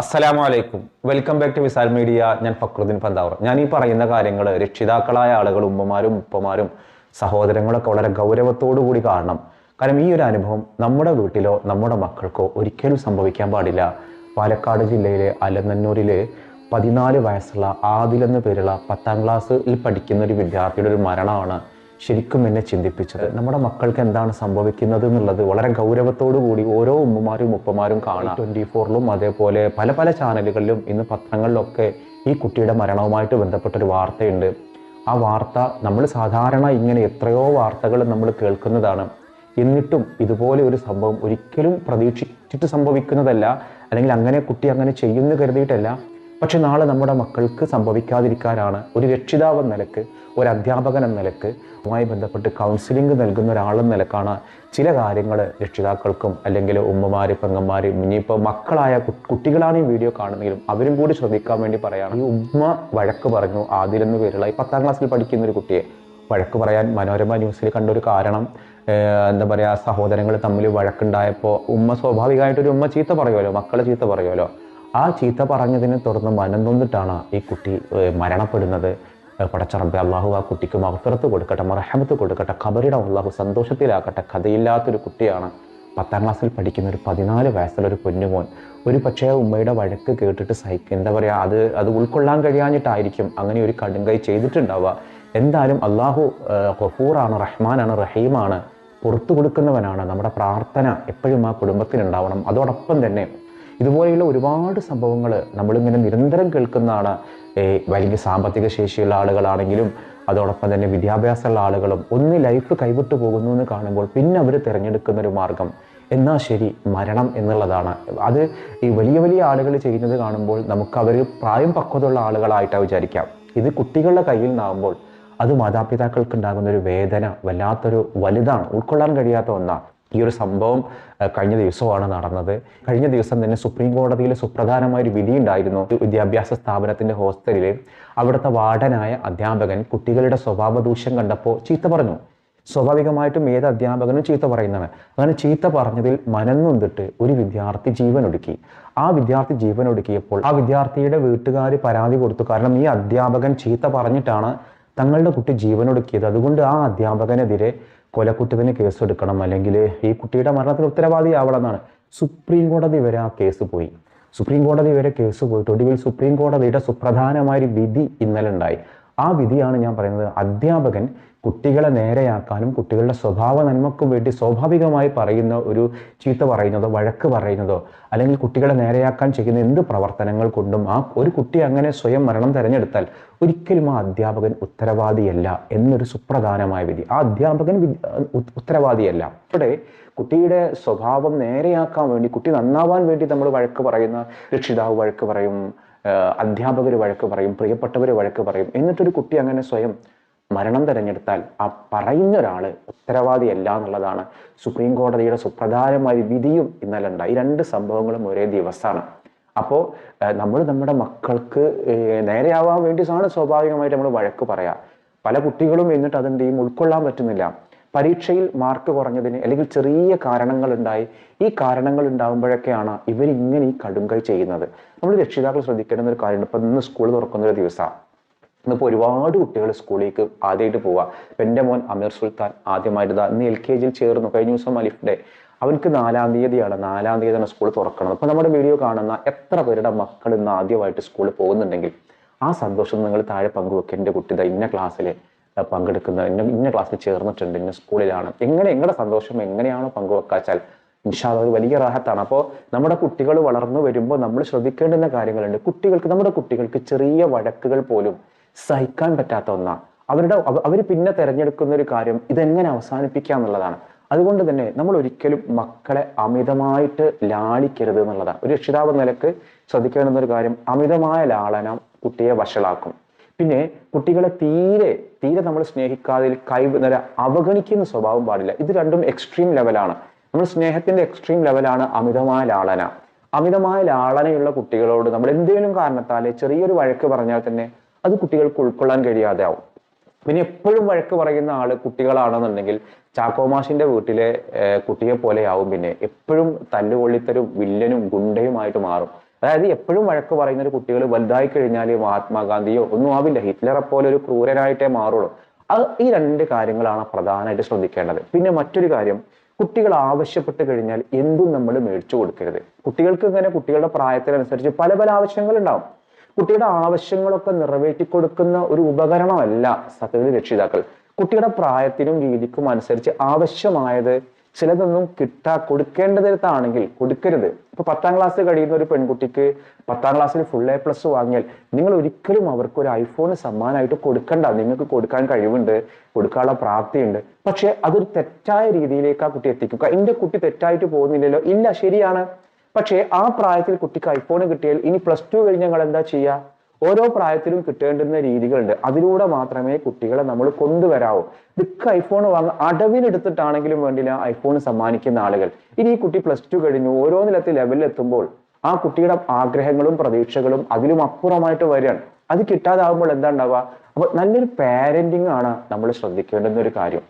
അസ്സലാമു അലൈക്കും welcome back to Visal media ഞാൻ ഫക്രുദ്ദീൻ പന്താവർ. ഞാൻ ഈ പറയുന്ന കാര്യങ്ങൾ രക്ഷിതാക്കളായ ആളുകൾ ഉമ്മമാരും ഉപ്പമാരും സഹോദരങ്ങളൊക്കെ വളരെ ഗൗരവത്തോടു കൂടി കാണണം. കാരണം ഈ ഒരു അനുഭവം നമ്മുടെ വീട്ടിലോ നമ്മുടെ മക്കൾക്കോ ഒരിക്കലും സംഭവിക്കാൻ പാടില്ല. പാലക്കാട് ജില്ലയിലെ അലനന്നൂരിലെ പതിനാല് വയസ്സുള്ള ആദിൽ എന്ന പേരുള്ള പത്താം ക്ലാസ്സിൽ പഠിക്കുന്ന ഒരു വിദ്യാർത്ഥിയുടെ ഒരു മരണമാണ് ശരിക്കും എന്നെ ചിന്തിപ്പിച്ചത്. നമ്മുടെ മക്കൾക്ക് എന്താണ് സംഭവിക്കുന്നത് എന്നുള്ളത് വളരെ ഗൗരവത്തോടു കൂടി ഓരോ ഉമ്മമാരും ഉപ്പമാരും കാണാം. ട്വന്റി ഫോറിലും അതേപോലെ പല പല ചാനലുകളിലും ഇന്ന് പത്രങ്ങളിലൊക്കെ ഈ കുട്ടിയുടെ മരണവുമായിട്ട് ബന്ധപ്പെട്ടൊരു വാർത്തയുണ്ട്. ആ വാർത്ത നമ്മൾ സാധാരണ ഇങ്ങനെ എത്രയോ വാർത്തകൾ നമ്മൾ കേൾക്കുന്നതാണ്. എന്നിട്ടും ഇതുപോലെ ഒരു സംഭവം ഒരിക്കലും പ്രതീക്ഷിച്ചിട്ട് സംഭവിക്കുന്നതല്ല. അല്ലെങ്കിൽ അങ്ങനെ കുട്ടി അങ്ങനെ ചെയ്യുന്നു കരുതിയിട്ടല്ല. പക്ഷെ നാളെ നമ്മുടെ മക്കൾക്ക് സംഭവിക്കാതിരിക്കാനാണ് ഒരു രക്ഷിതാവ് നിലയ്ക്ക് ഒരു അധ്യാപകൻ എന്ന നിലയ്ക്ക് അതുമായി ബന്ധപ്പെട്ട് കൗൺസിലിംഗ് നൽകുന്ന ഒരാളെന്ന നിലക്കാണ് ചില കാര്യങ്ങൾ രക്ഷിതാക്കൾക്കും അല്ലെങ്കിൽ ഉമ്മമാർ പെങ്ങന്മാർ ഇനിയിപ്പോൾ മക്കളായ കുട്ടികളാണ് ഈ വീഡിയോ കാണുന്നെങ്കിലും അവരും കൂടി ശ്രദ്ധിക്കാൻ വേണ്ടി പറയാണ്. ഈ ഉമ്മ വഴക്ക് പറഞ്ഞു. ആദിലെന്ന് പേരുള്ള ഈ പത്താം ക്ലാസ്സിൽ പഠിക്കുന്ന ഒരു കുട്ടിയെ വഴക്ക് പറയാൻ മനോരമ ന്യൂസിൽ കണ്ടൊരു കാരണം എന്താ പറയുക സഹോദരങ്ങൾ തമ്മിൽ വഴക്കുണ്ടായപ്പോൾ ഉമ്മ സ്വാഭാവികമായിട്ടൊരു ഉമ്മ ചീത്ത പറയുമല്ലോ മക്കളെ ചീത്ത പറയുമല്ലോ. ആ ചീത്ത പറഞ്ഞതിനെ തുടർന്ന് മനം നൊന്നിട്ടാണ് ഈ കുട്ടി മരണപ്പെടുന്നത്. പടച്ചറമ്പെ അള്ളാഹു ആ കുട്ടിക്ക് മഹഫിറത്ത് കൊടുക്കട്ടെ മറഹമത്ത് കൊടുക്കട്ടെ ഖബറിടം അള്ളാഹു സന്തോഷത്തിലാക്കട്ടെ കഥയില്ലാത്തൊരു കുട്ടിയാണ്. പത്താം ക്ലാസ്സിൽ പഠിക്കുന്ന ഒരു പതിനാല് വയസ്സുള്ള ഒരു പൊന്നുമോൻ ഒരു പക്ഷേ ഉമ്മയുടെ വഴക്ക് കേട്ടിട്ട് സഹിക്ക എന്താ പറയുക അത് അത് ഉൾക്കൊള്ളാൻ കഴിയാഞ്ഞിട്ടായിരിക്കും അങ്ങനെ ഒരു കടുങ്കൈ ചെയ്തിട്ടുണ്ടാവുക. എന്തായാലും അള്ളാഹു ഖഫൂറാണ് റഹ്മാനാണ് റഹീമാണ് പുറത്തു കൊടുക്കുന്നവനാണ്. നമ്മുടെ പ്രാർത്ഥന എപ്പോഴും ആ കുടുംബത്തിനുണ്ടാവണം അതോടൊപ്പം തന്നെ ഇതുപോലെയുള്ള ഒരുപാട് സംഭവങ്ങൾ നമ്മളിങ്ങനെ നിരന്തരം കേൾക്കുന്നതാണ്. വലിയ സാമ്പത്തിക ശേഷിയുള്ള ആളുകളാണെങ്കിലും അതോടൊപ്പം തന്നെ വിദ്യാഭ്യാസമുള്ള ആളുകളും ഒന്ന് ലൈഫ് കൈവിട്ടു പോകുന്നു എന്ന് കാണുമ്പോൾ പിന്നെ അവർ തിരഞ്ഞെടുക്കുന്ന ഒരു മാർഗം. എന്നാൽ ശരി മരണം എന്നുള്ളതാണ്. അത് ഈ വലിയ വലിയ ആളുകൾ ചെയ്യുന്നത് കാണുമ്പോൾ നമുക്ക് അവർ പ്രായം പക്വതയുള്ള ആളുകളായിട്ടാണ് വിചാരിക്കാം. ഇത് കുട്ടികളുടെ കയ്യിൽ നിന്നാകുമ്പോൾ അത് മാതാപിതാക്കൾക്ക് ഉണ്ടാകുന്ന ഒരു വേദന വല്ലാത്തൊരു വലുതാണ് ഉൾക്കൊള്ളാൻ കഴിയാത്ത ഒന്നാണ് ഈ ഒരു സംഭവം കഴിഞ്ഞ ദിവസമാണ് നടന്നത്. കഴിഞ്ഞ ദിവസം തന്നെ സുപ്രീം കോടതിയിൽ സുപ്രധാനമായ ഒരു വിധി ഉണ്ടായിരുന്നു വിദ്യാഭ്യാസ സ്ഥാപനത്തിന്റെ ഹോസ്റ്റലിൽ അവിടുത്തെ വാർഡനായ അധ്യാപകൻ കുട്ടികളുടെ സ്വഭാവ ദൂഷ്യം കണ്ടപ്പോൾ ചീത്ത പറഞ്ഞു. സ്വാഭാവികമായിട്ടും ഏത് അധ്യാപകനും ചീത്ത പറയുന്നതാണ് അങ്ങനെ ചീത്ത പറഞ്ഞതിൽ മനന്നൊന്നിട്ട് ഒരു വിദ്യാർത്ഥി ജീവനൊടുക്കി. ആ വിദ്യാർത്ഥി ജീവനൊടുക്കിയപ്പോൾ ആ വിദ്യാർത്ഥിയുടെ വീട്ടുകാർ പരാതി കൊടുത്തു. കാരണം ഈ അധ്യാപകൻ ചീത്ത പറഞ്ഞിട്ടാണ് തങ്ങളുടെ കുട്ടി ജീവനൊടുക്കിയത് അതുകൊണ്ട് ആ അധ്യാപകനെതിരെ കൊലക്കുറ്റത്തിന് കേസെടുക്കണം. അല്ലെങ്കിൽ ഈ കുട്ടിയുടെ മരണത്തിന് ഉത്തരവാദിയാവണമെന്നാണ് സുപ്രീം കോടതി വരെ ആ കേസ് പോയി. സുപ്രീം കോടതി വരെ കേസ് പോയിട്ട് ഒടുവിൽ സുപ്രീം കോടതിയുടെ സുപ്രധാനമായ ഒരു വിധി ഇന്നലെ ഉണ്ടായി. ആ വിധിയാണ് ഞാൻ പറയുന്നത്. അധ്യാപകൻ കുട്ടികളെ നേരെയാക്കാനും കുട്ടികളുടെ സ്വഭാവ നന്മക്കും വേണ്ടി സ്വാഭാവികമായി പറയുന്ന ഒരു ചീത്ത പറയുന്നതോ വഴക്ക് പറയുന്നതോ അല്ലെങ്കിൽ കുട്ടികളെ നേരെയാക്കാൻ ചെയ്യുന്ന എന്ത് പ്രവർത്തനങ്ങൾ കൊണ്ടും ആ ഒരു കുട്ടി അങ്ങനെ സ്വയം മരണം തിരഞ്ഞെടുത്താൽ ഒരിക്കലും ആ അധ്യാപകൻ ഉത്തരവാദിയല്ല എന്നൊരു സുപ്രധാനമായ വിധി. ആ അധ്യാപകൻ ഉത്തരവാദിയല്ല. ഇവിടെ കുട്ടിയുടെ സ്വഭാവം നേരെയാക്കാൻ വേണ്ടി കുട്ടി നന്നാവാൻ വേണ്ടി നമ്മൾ വഴക്ക് പറയുന്ന രക്ഷിതാവ് വഴക്ക് പറയും അധ്യാപകർ വഴക്ക് പറയും പ്രിയപ്പെട്ടവർ വഴക്ക് പറയും എന്നിട്ടൊരു കുട്ടി അങ്ങനെ സ്വയം മരണം തിരഞ്ഞെടുത്താൽ ആ പറയുന്ന ഒരാൾ ഉത്തരവാദിയല്ല എന്നുള്ളതാണ് സുപ്രീം കോടതിയുടെ സുപ്രധാനമായ വിധിയും ഇന്നലെ ഉണ്ടായി രണ്ട് സംഭവങ്ങളും ഒരേ ദിവസമാണ് അപ്പോൾ നമ്മൾ നമ്മുടെ മക്കൾക്ക് നേരെയാവാൻ വേണ്ടിയിട്ടാണ് സ്വാഭാവികമായിട്ട് നമ്മൾ വഴക്ക് പറയാ. പല കുട്ടികളും എന്നിട്ട് ചെയ്യും? ഉൾക്കൊള്ളാൻ പറ്റുന്നില്ല. പരീക്ഷയിൽ മാർക്ക് കുറഞ്ഞതിന് അല്ലെങ്കിൽ ചെറിയ കാരണങ്ങൾ ഉണ്ടായി ഈ കാരണങ്ങൾ ഉണ്ടാകുമ്പോഴൊക്കെയാണ് ഇവരിങ്ങനെ ഈ കടുങ്കൈ ചെയ്യുന്നത്. നമ്മൾ രക്ഷിതാക്കൾ ശ്രദ്ധിക്കേണ്ടുന്ന ഒരു കാര്യമുണ്ട്. ഇപ്പം ഇന്ന് സ്കൂൾ തുറക്കുന്ന ഒരു ദിവസമാണ് ഇന്നിപ്പോൾ ഒരുപാട് കുട്ടികൾ സ്കൂളിലേക്ക് ആദ്യമായിട്ട് പോവുക ഇപ്പം എന്റെ മോൻ അമീർ സുൽത്താൻ ആദ്യമായിട്ട് ഇന്ന് എൽ കെ ജിയിൽ ചേർന്നു. കഴിഞ്ഞ ദിവസം അലിഫ് ഡേ അവനക്ക് നാലാം തീയതിയാണ്. നാലാം തീയതിയാണ് സ്കൂൾ തുറക്കുന്നത് അപ്പോൾ നമ്മുടെ വീഡിയോ കാണുന്ന എത്ര പേരുടെ മക്കൾ ഇന്ന് ആദ്യമായിട്ട് സ്കൂളിൽ പോകുന്നുണ്ടെങ്കിൽ ആ സന്തോഷം നിങ്ങൾ താഴെ പങ്കുവെക്കുക എന്റെ കുട്ടി ഇന്ന ക്ലാസ്സിൽ പങ്കെടുക്കുന്ന ഇന്ന ഇന്ന ക്ലാസ്സിൽ ചേർന്നിട്ടുണ്ട്. ഇന്ന സ്കൂളിലാണ്. എങ്ങനെ നിങ്ങളുടെ സന്തോഷം എങ്ങനെയാണോ പങ്കുവെക്കാച്ചാൽ ഇൻഷാല്ല അത് വലിയ റാഹത്താണ്. അപ്പോൾ നമ്മുടെ കുട്ടികൾ വളർന്നു വരുമ്പോൾ നമ്മൾ ശ്രദ്ധിക്കേണ്ടുന്ന കാര്യങ്ങളുണ്ട്. കുട്ടികൾക്ക് നമ്മുടെ കുട്ടികൾക്ക് ചെറിയ വഴക്കുകൾ പോലും സഹിക്കാൻ പറ്റാത്ത ഒന്നാണ് അവരുടെ അവർ പിന്നെ തിരഞ്ഞെടുക്കുന്ന ഒരു കാര്യം ഇതെങ്ങനെ അവസാനിപ്പിക്കുക എന്നുള്ളതാണ്. അതുകൊണ്ട് തന്നെ നമ്മൾ ഒരിക്കലും മക്കളെ അമിതമായിട്ട് ലാളിക്കരുത് എന്നുള്ളതാണ്. ഒരു രക്ഷിതാവ് നിലയ്ക്ക് ശ്രദ്ധിക്കേണ്ടുന്ന ഒരു കാര്യം അമിതമായ ലാളനം കുട്ടിയെ വഷളാക്കും. പിന്നെ കുട്ടികളെ തീരെ തീരെ നമ്മൾ സ്നേഹിക്കാതെ കൈ അവഗണിക്കുന്ന സ്വഭാവം പാടില്ല. ഇത് രണ്ടും എക്സ്ട്രീം ലെവലാണ് നമ്മൾ സ്നേഹത്തിന്റെ എക്സ്ട്രീം ലെവലാണ് അമിതമായ ലാളന. അമിതമായ ലാളനയുള്ള കുട്ടികളോട് നമ്മൾ എന്തെങ്കിലും കാരണത്താൽ ചെറിയൊരു വഴക്ക് പറഞ്ഞാൽ തന്നെ അത് കുട്ടികൾക്ക് ഉൾക്കൊള്ളാൻ കഴിയാതെ ആവും പിന്നെ എപ്പോഴും വഴക്ക് പറയുന്ന ആൾ കുട്ടികളാണെന്നുണ്ടെങ്കിൽ ചാക്കോമാഷിന്റെ വീട്ടിലെ കുട്ടിയെ പോലെ ആവും പിന്നെ. എപ്പോഴും തല്ലുകൊള്ളിത്തരും വില്ലനും ഗുണ്ടയുമായിട്ട് മാറും. അതായത് എപ്പോഴും വഴക്ക് പറയുന്ന ഒരു കുട്ടികൾ വലുതായി കഴിഞ്ഞാൽ മഹാത്മാഗാന്ധിയോ ഒന്നും ആവില്ല. ഹിറ്റ്ലറെ പോലെ ഒരു ക്രൂരനായിട്ടേ മാറുള്ളൂ. അത് ഈ രണ്ട് കാര്യങ്ങളാണ് പ്രധാനമായിട്ട് ശ്രദ്ധിക്കേണ്ടത്. പിന്നെ മറ്റൊരു കാര്യം കുട്ടികൾ ആവശ്യപ്പെട്ട് കഴിഞ്ഞാൽ എന്തും നമ്മൾ മേടിച്ചു കൊടുക്കരുത്. കുട്ടികൾക്ക് ഇങ്ങനെ കുട്ടികളുടെ പ്രായത്തിനനുസരിച്ച് പല പല ആവശ്യങ്ങൾ ഉണ്ടാവും കുട്ടിയുടെ ആവശ്യങ്ങളൊക്കെ നിറവേറ്റി കൊടുക്കുന്ന ഒരു ഉപകരണമല്ല സത്യത്തിൽ രക്ഷിതാക്കൾ. കുട്ടിയുടെ പ്രായത്തിനും രീതിക്കും അനുസരിച്ച് ആവശ്യമായത് ചിലതൊന്നും കിട്ടാ കൊടുക്കേണ്ടതിനാണെങ്കിൽ കൊടുക്കരുത്. ഇപ്പൊ പത്താം ക്ലാസ് കഴിയുന്ന ഒരു പെൺകുട്ടിക്ക് പത്താം ക്ലാസ്സിൽ ഫുൾ എ പ്ലസ് വാങ്ങിയാൽ നിങ്ങൾ ഒരിക്കലും അവർക്ക് ഒരു ഐഫോൺ സമ്മാനമായിട്ട് കൊടുക്കണ്ട. നിങ്ങൾക്ക് കൊടുക്കാൻ കഴിവുണ്ട് കൊടുക്കാനുള്ള പ്രാപ്തിയുണ്ട്. പക്ഷെ അതൊരു തെറ്റായ രീതിയിലേക്ക് ആ കുട്ടി എത്തിക്കുക. എന്റെ കുട്ടി തെറ്റായിട്ട് പോകുന്നില്ലല്ലോ. ഇല്ല ശരിയാണ്. പക്ഷേ ആ പ്രായത്തിൽ കുട്ടിക്ക് ഐഫോൺ കിട്ടിയാൽ ഇനി പ്ലസ് ടു കഴിഞ്ഞ് ഞങ്ങൾ എന്താ ചെയ്യുക ഓരോ പ്രായത്തിലും കിട്ടേണ്ടുന്ന രീതികളുണ്ട്. അതിലൂടെ മാത്രമേ കുട്ടികളെ നമ്മൾ കൊണ്ടുവരാവൂ. ദുഃഖ ഐഫോൺ വാങ്ങ അടവിനെടുത്തിട്ടാണെങ്കിലും വേണ്ടില്ല ഐഫോൺ സമ്മാനിക്കുന്ന ആളുകൾ. ഇനി ഈ കുട്ടി പ്ലസ് ടു കഴിഞ്ഞു ഓരോ നിലത്തെ ലെവലിൽ എത്തുമ്പോൾ ആ കുട്ടിയുടെ ആഗ്രഹങ്ങളും പ്രതീക്ഷകളും അതിലും അപ്പുറമായിട്ട് വരികയാണ്. അത് കിട്ടാതാവുമ്പോൾ എന്താ ഉണ്ടാവുക? അപ്പൊ നല്ലൊരു പാരന്റിങ് ആണ് നമ്മൾ ശ്രദ്ധിക്കേണ്ടുന്ന ഒരു കാര്യം.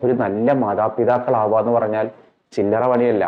ഒരു നല്ല മാതാപിതാക്കളാവുക എന്ന് പറഞ്ഞാൽ ചില്ലറ പണിയല്ല.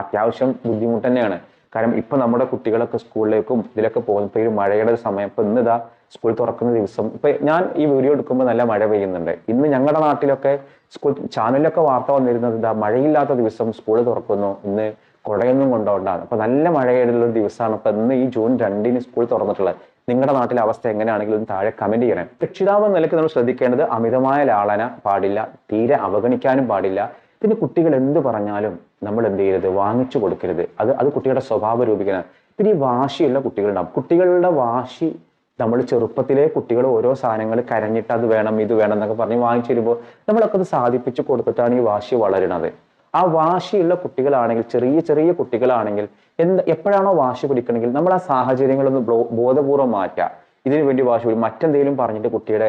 അത്യാവശ്യം ബുദ്ധിമുട്ട് തന്നെയാണ്. കാരണം ഇപ്പൊ നമ്മുടെ കുട്ടികളൊക്കെ സ്കൂളിലേക്കും ഇതിലൊക്കെ പോകുന്ന ഇപ്പൊ ഈ മഴയുടെ ഒരു സമയം ഇപ്പൊ ഇന്ന് ഇതാ സ്കൂൾ തുറക്കുന്ന ദിവസം ഇപ്പൊ ഞാൻ ഈ വീഡിയോ എടുക്കുമ്പോൾ നല്ല മഴ പെയ്യുന്നുണ്ട്. ഇന്ന് ഞങ്ങളുടെ നാട്ടിലൊക്കെ സ്കൂൾ ചാനലിലൊക്കെ വാർത്ത വന്നിരുന്നത് ഇതാ മഴയില്ലാത്ത ദിവസം സ്കൂൾ തുറക്കുന്നു ഇന്ന് കുടയൊന്നും കൊണ്ടുകൊണ്ടാണ് അപ്പൊ നല്ല മഴയുള്ള ദിവസമാണ് അപ്പൊ ഇന്ന് ഈ ജൂൺ രണ്ടിന് സ്കൂൾ തുറന്നിട്ടുള്ളത്. നിങ്ങളുടെ നാട്ടിലെ അവസ്ഥ എങ്ങനെയാണെങ്കിലും താഴെ കമന്റ് ചെയ്യണം. രക്ഷിതാവ് നിലയ്ക്ക് നമ്മൾ ശ്രദ്ധിക്കേണ്ടത് അമിതമായ ലാളന പാടില്ല തീരെ അവഗണിക്കാനും പാടില്ല. പിന്നെ കുട്ടികൾ എന്ത് പറഞ്ഞാലും നമ്മൾ എന്ത് ചെയ്യരുത്? വാങ്ങിച്ചു കൊടുക്കരുത്. അത് അത് കുട്ടികളുടെ സ്വഭാവ രൂപീകരണം പിന്നെ ഈ വാശിയുള്ള കുട്ടികളുണ്ടാവും കുട്ടികളുടെ വാശി നമ്മൾ ചെറുപ്പത്തിലെ കുട്ടികൾ ഓരോ സാധനങ്ങൾ കരഞ്ഞിട്ട് അത് വേണം ഇത് വേണം എന്നൊക്കെ പറഞ്ഞ് വാങ്ങിച്ചു തരുമ്പോൾ നമ്മളൊക്കെ അത് സാധിപ്പിച്ചു കൊടുത്തിട്ടാണ് ഈ വാശി വളരുന്നത് ആ വാശിയുള്ള കുട്ടികളാണെങ്കിൽ ചെറിയ ചെറിയ കുട്ടികളാണെങ്കിൽ എന്ത് എപ്പോഴാണോ വാശി പിടിക്കണമെങ്കിൽ നമ്മൾ ആ സാഹചര്യങ്ങളൊന്ന് ബോധപൂർവം മാറ്റുക. ഇതിനു വേണ്ടി വാശി മറ്റെന്തെങ്കിലും പറഞ്ഞിട്ട് കുട്ടിയുടെ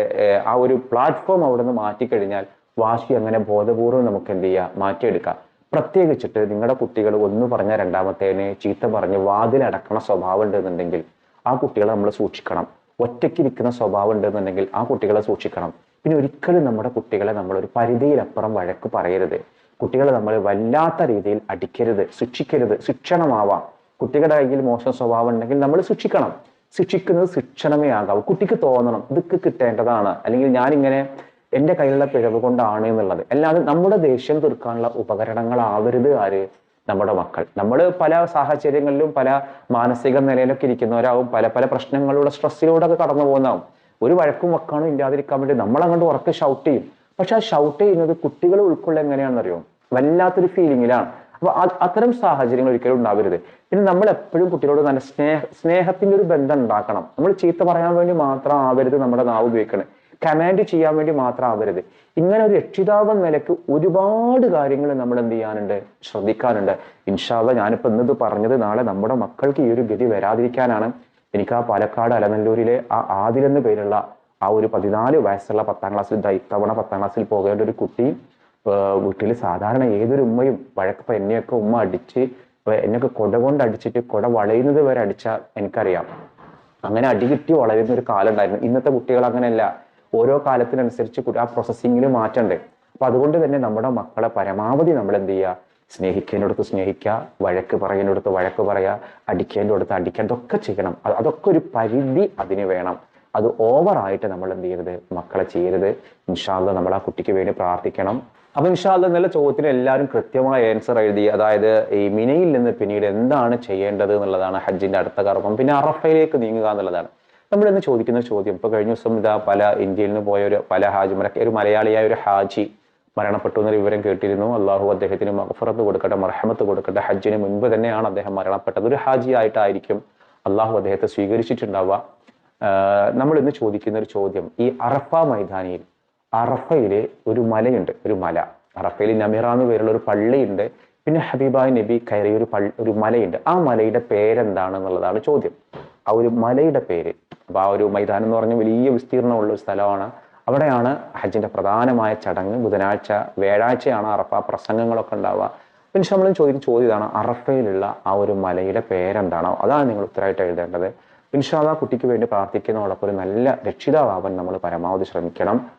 ആ ഒരു പ്ലാറ്റ്ഫോം അവിടെ നിന്ന് മാറ്റിക്കഴിഞ്ഞാൽ വാശി അങ്ങനെ ബോധപൂർവം നമുക്ക് എന്ത് ചെയ്യാം? മാറ്റിയെടുക്കാം. പ്രത്യേകിച്ചിട്ട് നിങ്ങളുടെ കുട്ടികൾ ഒന്ന് പറഞ്ഞ രണ്ടാമത്തേനെ ചീത്ത പറഞ്ഞ് വാതിലടക്കണ സ്വഭാവം ഉണ്ടെന്നുണ്ടെങ്കിൽ ആ കുട്ടികളെ നമ്മൾ സൂക്ഷിക്കണം. ഒറ്റയ്ക്കിരിക്കുന്ന സ്വഭാവം ഉണ്ടെന്നുണ്ടെങ്കിൽ ആ കുട്ടികളെ സൂക്ഷിക്കണം. പിന്നെ ഒരിക്കലും നമ്മുടെ കുട്ടികളെ നമ്മൾ ഒരു പരിധിയിലപ്പുറം വഴക്ക് പറയരുത്. കുട്ടികളെ നമ്മൾ വല്ലാത്ത രീതിയിൽ അടിക്കരുത് ശിക്ഷിക്കരുത് ശിക്ഷണമാവാം. കുട്ടികളുടെ കയ്യിൽ മോശം സ്വഭാവം ഉണ്ടെങ്കിൽ നമ്മൾ ശിക്ഷിക്കണം. ശിക്ഷിക്കുന്നത് ശിക്ഷണമേ ആകാവൂ. കുട്ടിക്ക് തോന്നണം ഇതൊക്കെ കിട്ടേണ്ടതാണ്. അല്ലെങ്കിൽ ഞാനിങ്ങനെ എന്റെ കയ്യിലുള്ള പിഴവ് കൊണ്ടാണ് എന്നുള്ളത്. അല്ലാതെ നമ്മുടെ ദേഷ്യം തീർക്കാനുള്ള ഉപകരണങ്ങളാവരുത് ആര്? നമ്മുടെ മക്കൾ. നമ്മൾ പല സാഹചര്യങ്ങളിലും പല മാനസിക നിലയിലൊക്കെ ഇരിക്കുന്നവരാവും. പല പല പ്രശ്നങ്ങളിലൂടെ സ്ട്രെസ്സിലൂടെ ഒക്കെ കടന്നു പോകുന്നതാവും. ഒരു വഴക്കും വക്കാണോ ഇല്ലാതിരിക്കാൻ വേണ്ടി നമ്മൾ അങ്ങോട്ട് ഉറക്കെ ഷൗട്ട് ചെയ്യും. പക്ഷെ ആ ഷൗട്ട് ചെയ്യുന്നത് കുട്ടികൾ ഉൾക്കൊള്ള എങ്ങനെയാണെന്നറിയോ? വല്ലാത്തൊരു ഫീലിങ്ങിലാണ് അപ്പൊ അത് അത്തരം സാഹചര്യങ്ങൾ ഒരിക്കലും ഉണ്ടാവരുത്. പിന്നെ നമ്മൾ എപ്പോഴും കുട്ടികളോട് നല്ല സ്നേഹ സ്നേഹത്തിന്റെ ഒരു ബന്ധം ഉണ്ടാക്കണം. നമ്മൾ ചീത്ത പറയാൻ വേണ്ടി മാത്രം ആവരുത് നമ്മുടെ നാവ് ഉപയോഗിക്കണേ. കമാൻഡ് ചെയ്യാൻ വേണ്ടി മാത്രം ആവരുത്. ഇങ്ങനെ ഒരു രക്ഷിതാവ് നിലയ്ക്ക് ഒരുപാട് കാര്യങ്ങൾ നമ്മൾ എന്ത് ചെയ്യാനുണ്ട്? ശ്രദ്ധിക്കാനുണ്ട്. ഇൻഷാല്ല ഞാനിപ്പോ ഇന്നത് പറഞ്ഞത് നാളെ നമ്മുടെ മക്കൾക്ക് ഈ ഒരു ഗതി വരാതിരിക്കാനാണ്. എനിക്ക് ആ പാലക്കാട് അലനല്ലൂരിലെ ആ ആദിൽ എന്ന പേരുള്ള ആ ഒരു പതിനാല് വയസ്സുള്ള പത്താം ക്ലാസ്സിൽ ഇത്തവണ പത്താം ക്ലാസ്സിൽ പോകേണ്ട ഒരു കുട്ടി വീട്ടിൽ സാധാരണ ഏതൊരു ഉമ്മയും വഴക്കപ്പോ എന്നെയൊക്കെ ഉമ്മ അടിച്ച് എന്നൊക്കെ കൊട കൊണ്ട് അടിച്ചിട്ട് കൊട വളയുന്നത് വരെ അടിച്ചാൽ എനിക്കറിയാം. അങ്ങനെ അടികിട്ടി വളരുന്ന ഒരു കാലം ഉണ്ടായിരുന്നു. ഇന്നത്തെ കുട്ടികൾ അങ്ങനെയല്ല. ഓരോ കാലത്തിനനുസരിച്ച് ആ പ്രോസസ്സിങ്ങിന് മാറ്റണ്ടേ. അപ്പൊ അതുകൊണ്ട് തന്നെ നമ്മുടെ മക്കളെ പരമാവധി നമ്മൾ എന്ത് ചെയ്യുക സ്നേഹിക്കേണ്ടടുത്ത് സ്നേഹിക്കുക വഴക്ക് പറയേണ്ടടുത്ത് വഴക്ക് പറയുക അടിക്കേണ്ടടുത്ത് അടിക്കുക അതൊക്കെ ചെയ്യണം. അതൊക്കെ ഒരു പരിധി അതിന് വേണം. അത് ഓവറായിട്ട് നമ്മൾ എന്ത് ചെയ്യരുത് മക്കളെ ചെയ്യരുത്. ഇൻഷാല്ല നമ്മൾ ആ കുട്ടിക്ക് വേണ്ടി പ്രാർത്ഥിക്കണം. അപ്പൊ ഇൻഷാല്ല എന്നുള്ള ചോദ്യത്തിന് എല്ലാവരും കൃത്യമായ ആൻസർ എഴുതി. അതായത് ഈ മിനയിൽ നിന്ന് പിന്നീട് എന്താണ് ചെയ്യേണ്ടത് എന്നുള്ളതാണ് ഹജ്ജിന്റെ അടുത്ത കർമ്മം. പിന്നെ അറഫയിലേക്ക് നീങ്ങുക എന്നുള്ളതാണ്. നമ്മൾ ഇന്ന് ചോദിക്കുന്ന ചോദ്യം. ഇപ്പൊ കഴിഞ്ഞ ദിവസം ഇതാ പല ഇന്ത്യയിൽ നിന്ന് പോയ ഒരു പല ഹാജിമാരൊക്കെ ഒരു മലയാളിയായ ഒരു ഹാജി മരണപ്പെട്ടു എന്നൊരു വിവരം കേട്ടിരുന്നു. അള്ളാഹു അദ്ദേഹത്തിന് മഹഫറത്ത് കൊടുക്കട്ടെ മർഹമത്ത് കൊടുക്കട്ടെ ഹജ്ജിന് മുൻപ് തന്നെയാണ് അദ്ദേഹം മരണപ്പെട്ടത്. ഒരു ഹാജി ആയിട്ടായിരിക്കും അള്ളാഹു അദ്ദേഹത്തെ സ്വീകരിച്ചിട്ടുണ്ടാവുക. നമ്മൾ ഇന്ന് ചോദിക്കുന്ന ഒരു ചോദ്യം ഈ അറഫ മൈതാനിയിൽ അറഫയിലെ ഒരു മലയുണ്ട് ഒരു മല. അറഫയിൽ നമിറ എന്ന് പേരുള്ള ഒരു പള്ളിയുണ്ട് പിന്നെ ഹബീബായ് നബി കയറിയ ഒരു പള്ളി ഒരു മലയുണ്ട്. ആ മലയുടെ പേരെന്താണെന്നുള്ളതാണ് ചോദ്യം. ആ ഒരു മലയുടെ പേര് അപ്പൊ ആ ഒരു മൈതാനം എന്ന് പറഞ്ഞ വലിയ വിസ്തീർണമുള്ള ഒരു സ്ഥലമാണ്. അവിടെയാണ് ഹജ്ജിന്റെ പ്രധാനമായ ചടങ്ങ്. ബുധനാഴ്ച വ്യാഴാഴ്ചയാണ് അറഫ പ്രസംഗങ്ങളൊക്കെ ഉണ്ടാവുക. പിന്നെ നമ്മൾ ചോദിക്കുന്ന ചോദ്യം ഇതാണ് അറഫയിലുള്ള ആ ഒരു മലയുടെ പേരെന്താണോ? അതാണ് നിങ്ങൾ ഉത്തരമായിട്ട് എഴുതേണ്ടത്. പിൻഷാദ കുട്ടിക്ക് വേണ്ടി പ്രാർത്ഥിക്കുന്നതോടൊപ്പം ഒരു നല്ല രക്ഷിതാവാൻ നമ്മൾ പരമാവധി ശ്രമിക്കണം.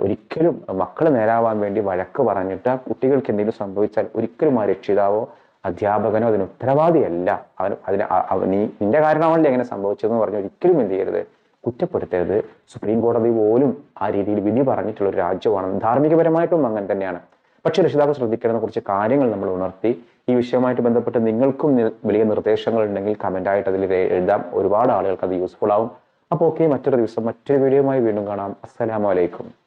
ഒരിക്കലും മക്കൾ നേരാവാൻ വേണ്ടി വഴക്ക് പറഞ്ഞിട്ട് കുട്ടികൾക്ക് എന്തെങ്കിലും സംഭവിച്ചാൽ ഒരിക്കലും ആ രക്ഷിതാവോ അധ്യാപകനോ അതിന് ഉത്തരവാദിയല്ല. അവൻ അതിന് നീ നിന്റെ കാരണമല്ലേ എങ്ങനെ സംഭവിച്ചതെന്ന് പറഞ്ഞ് ഒരിക്കലും എന്ത് ചെയ്യരുത്. കുറ്റപ്പെടുത്തരുത്. സുപ്രീം കോടതി പോലും ആ രീതിയിൽ വിധി പറഞ്ഞിട്ടുള്ള ഒരു രാജ്യമാണ്. ധാർമ്മികപരമായിട്ടും അങ്ങനെ തന്നെയാണ്. പക്ഷെ രക്ഷിതാക്കൾ ശ്രദ്ധിക്കേണ്ട കുറച്ച് കാര്യങ്ങൾ നമ്മൾ ഉണർത്തി. ഈ വിഷയവുമായിട്ട് ബന്ധപ്പെട്ട് നിങ്ങൾക്കും വലിയ നിർദ്ദേശങ്ങൾ ഉണ്ടെങ്കിൽ കമന്റ് ആയിട്ട് അതിൽ എഴുതാം. ഒരുപാട് ആളുകൾക്ക് അത് യൂസ്ഫുൾ ആവും. അപ്പോൾ ഓക്കെ മറ്റൊരു ദിവസം മറ്റൊരു വീഡിയോയുമായി വീണ്ടും കാണാം. അസ്സലാമു അലൈക്കും.